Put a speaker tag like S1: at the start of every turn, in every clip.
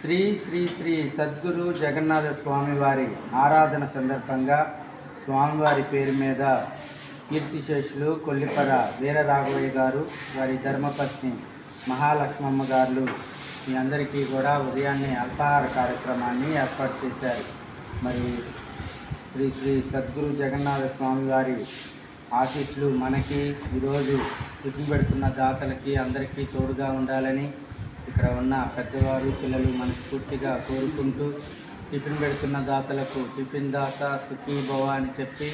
S1: శ్రీ శ్రీ శ్రీ సద్గురు జగన్నాథ స్వామివారి ఆరాధన సందర్భంగా స్వామివారి పేరు మీద కీర్తిశేషులు కొల్లిపర వీరరాఘవయ్య గారు వారి ధర్మపత్ని మహాలక్ష్మమ్మ గారు మీ అందరికీ కూడా ఉదయాన్నే అల్పాహార కార్యక్రమాన్ని ఏర్పాటు చేశారు. మరి శ్రీ శ్రీ సద్గురు జగన్నాథ స్వామివారి ఆశీస్సులు మనకి ఈరోజు పెడుతున్న దాతలకి అందరికీ తోడుగా ఉండాలని ఇక్కడ ఉన్న పెద్దవారు పిల్లలు మనస్ఫూర్తిగా కోరుకుంటూ టిఫిన్ పెడుతున్న దాతలకు టిఫిన్ దాత సుఖీ భవ అని చెప్పి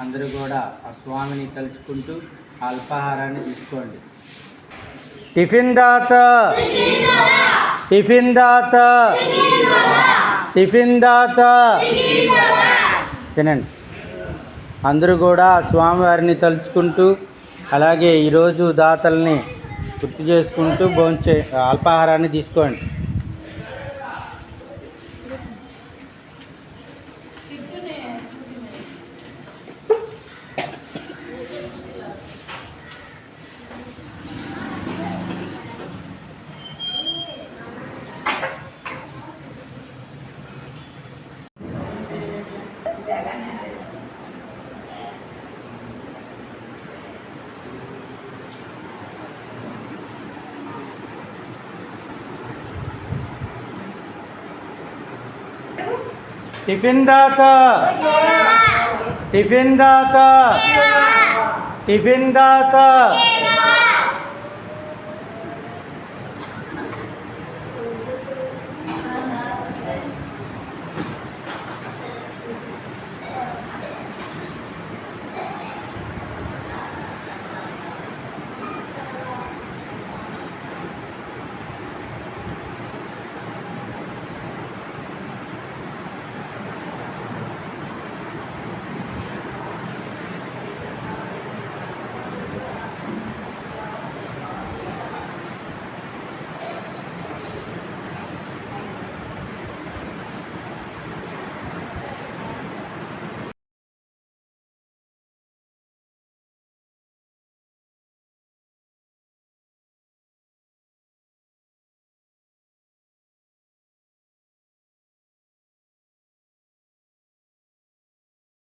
S1: అందరూ కూడా ఆ స్వామిని తలుచుకుంటూ ఆ అల్పాహారాన్ని తీసుకోండి. టిఫిన్ దాత టిఫిన్ దాత టిఫిన్ దాత. తినండి. అందరూ కూడా స్వామివారిని తలుచుకుంటూ అలాగే ఈరోజు దాతల్ని గుర్తు చేసుకుంటూ భోంచే అల్పాహారాన్ని తీసుకోండి. టిఫిన్ దాత టిఫిన్ దాత టిఫిన్ దాత